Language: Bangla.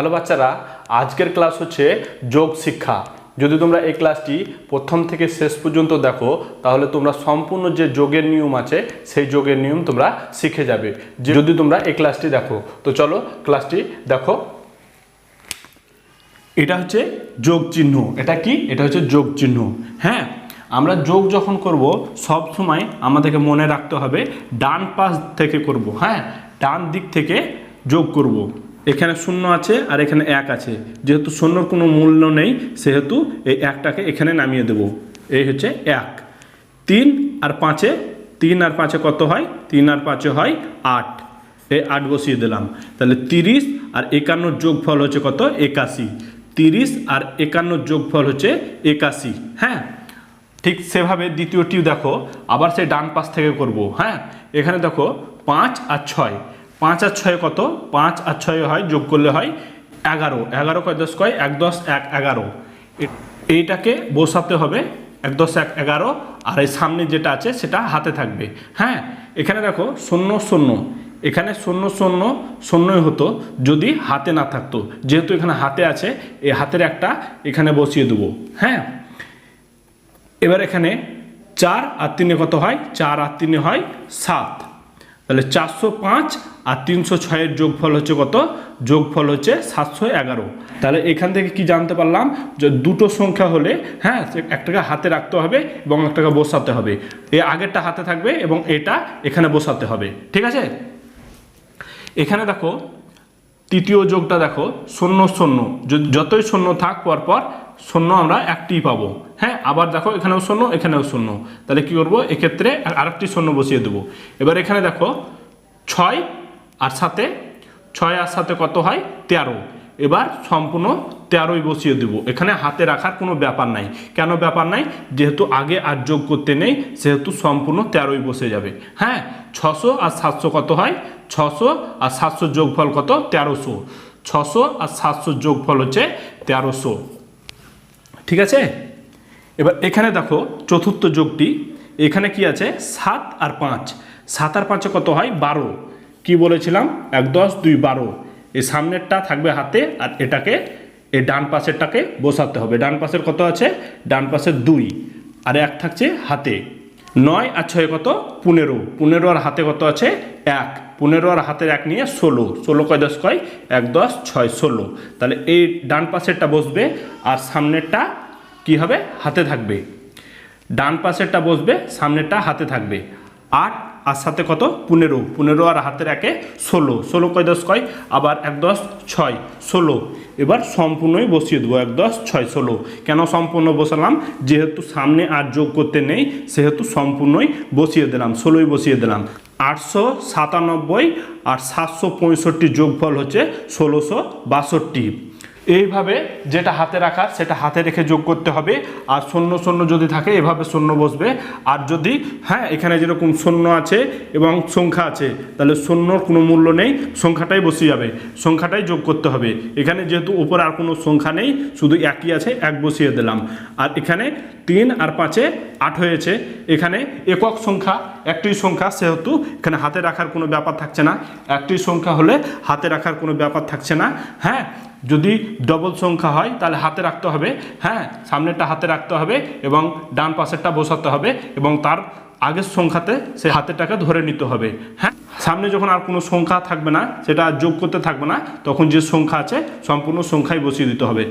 হ্যালো বাচ্চারা, আজকের ক্লাস হচ্ছে যোগ শিক্ষা। যদি তোমরা এই ক্লাসটি প্রথম থেকে শেষ পর্যন্ত দেখো, তাহলে তোমরা সম্পূর্ণ যে যোগের নিয়ম আছে, সেই যোগের নিয়ম তোমরা শিখে যাবে। যদি তোমরা এই ক্লাসটি দেখো, তো চলো ক্লাসটি দেখো। এটা হচ্ছে যোগ চিহ্ন। এটা কি? এটা হচ্ছে যোগ চিহ্ন। হ্যাঁ আমরা যোগ যখন করব, সব সময় আমাদেরকে মনে রাখতে হবে, ডান পাশ থেকে করব। হ্যাঁ ডান দিক থেকে যোগ করব। এখানে শূন্য আছে আর এখানে এক আছে। যেহেতু শূন্যর কোনো মূল্য নেই, সেহেতু এই একটাকে এখানে নামিয়ে দেব। এই হচ্ছে এক। তিন আর পাঁচে, তিন আর পাঁচে কত হয়? তিন আর পাঁচে হয় আট। এই আট বসিয়ে দিলাম। তাহলে তিরিশ আর একান্ন যোগফল হচ্ছে কত? একাশি। তিরিশ আর একান্ন যোগফল হচ্ছে একাশি। হ্যাঁ? ঠিক সেভাবে দ্বিতীয়টিও দেখো। আবার সেই ডান পাশ থেকে করব। হ্যাঁ? এখানে দেখো পাঁচ আর ছয়। পাঁচ আর ছয় কত? পাঁচ আর ছয় হয়, যোগ করলে হয় এগারো। এগারো কয় দশ কয়? এক দশ এক এগারো। এইটাকে বসাতে হবে এক দশ এক এগারো, আর এই সামনে যেটা আছে সেটা হাতে থাকবে। হ্যাঁ? এখানে দেখো, শূন্য শূন্য। এখানে শূন্য শূন্য, শূন্যই হতো যদি হাতে না থাকতো। যেহেতু এখানে হাতে আছে এই হাতের একটা এখানে বসিয়ে দেবো। হ্যাঁ? এবার এখানে চার আর তিনে কত হয়? চার আর তিনে হয় সাত। তাহলে চারশো পাঁচ আর তিনশো ছয়ের যোগফল হচ্ছে কত? যোগফল হচ্ছে সাতশো এগারো। তাহলে এখান থেকে কি জানতে পারলাম? যে দুটো সংখ্যা হলে হ্যাঁ একটাকে হাতে রাখতে হবে এবং একটাকে বসাতে হবে। এই আগেরটা হাতে থাকবে এবং এটা এখানে বসাতে হবে। ঠিক আছে? এখানে দেখো তৃতীয় যোগটা দেখো, শূন্য শূন্য। যতই শূন্য থাক পরপর শূন্য আমরা একটি পাবো। হ্যাঁ আবার দেখো, এখানেও শূন্য এখানেও শূন্য। তাহলে কি করব? এক্ষেত্রে আর- আরেকটি শূন্য বসিয়ে দেবো। এবার এখানে দেখো, ছয় আর সাথে ছয় আর সাথে কত হয়? তেরো। এবার সম্পূর্ণ তেরোই বসিয়ে দেবো। এখানে হাতে রাখার কোনো ব্যাপার নাই। কেন ব্যাপার নাই? যেহেতু আগে আর যোগ করতে নেই, সেহেতু সম্পূর্ণ তেরোই বসে যাবে। হ্যাঁ ছশো আর সাতশো কত হয়? ছশো আর সাতশো যোগফল কত? তেরোশো। ছশো আর সাতশো যোগফল হচ্ছে তেরোশো। ঠিক আছে? এবার এখানে দেখো চতুর্থ যোগটি। এখানে কি আছে? সাত আর পাঁচ। সাত আর পাঁচে কত হয়? বারো। কি বলেছিলাম? এক, দশ, দুই, বারো। এই সামনেরটা থাকবে হাতে আর এটাকে এই ডান পাশেরটাকে বসাতে হবে। ডান পাশের কত আছে? ডান পাশের দুই। আর এক থাকছে হাতে। নয় আর ছয় কত? পনেরো। পনেরো আর হাতে কত আছে? এক। পনেরো আর হাতের এক নিয়ে ষোলো। ষোলো কয় দশ কয়? এক, দশ, ছয়, ষোলো। তাহলে এই ডান পাশেরটা বসবে আর সামনেরটা কি হবে? হাতে থাকবে। ডান পাশেরটা বসবে, সামনেরটা হাতে থাকবে। আট আর সাথে কত? পনেরো। পনেরো আর হাতের একে ষোলো। ষোলো কয় দশ কয়? আবার এক দশ ছয়। ষোলো। এবার সম্পূর্ণই বসিয়ে দেবো। এক দশ ছয়, ষোলো। কেন সম্পূর্ণ বসালাম? যেহেতু সামনে আর যোগ করতে নেই, সেহেতু সম্পূর্ণই বসিয়ে দিলাম। ষোলোই বসিয়ে দিলাম। আটশো সাতানব্বই আর সাতশো পঁয়ষট্টি যোগফল হচ্ছে ষোলোশো বাষট্টি। এইভাবে যেটা হাতে রাখার, সেটা হাতে রেখে যোগ করতে হবে। আর শূন্য শূন্য যদি থাকে, এভাবে শূন্য বসবে। আর যদি হ্যাঁ এখানে যেরকম শূন্য আছে এবং সংখ্যা আছে, তাহলে শূন্যর কোনো মূল্য নেই, সংখ্যাটাই বসে যাবে। সংখ্যাটাই যোগ করতে হবে। এখানে যেহেতু উপরে আর কোনো সংখ্যা নেই, শুধু একই আছে, এক বসিয়ে দিলাম। আর এখানে তিন আর পাঁচে আট হয়েছে। এখানে একক সংখ্যা, একটি সংখ্যা, সেহেতু এখানে হাতে রাখার কোনো ব্যাপার থাকছে না। একটি সংখ্যা হলে হাতে রাখার কোনো ব্যাপার থাকছে না। হ্যাঁ যদি ডবল সংখ্যা হয়, তাহলে হাতে রাখতে হবে হ্যাঁ সামনেরটা হাতে রাখতে হবে এবং ডান পাশেরটা বসাতে হবে এবং তার আগের সংখ্যাতে সে হাতেরটাকে ধরে নিতে হবে হ্যাঁ। সামনে যখন আর কোনো সংখ্যা থাকবে না, সেটা যোগ করতে থাকবে না, তখন যে সংখ্যা আছে, সম্পূর্ণ সংখ্যাই বসিয়ে দিতে হবে।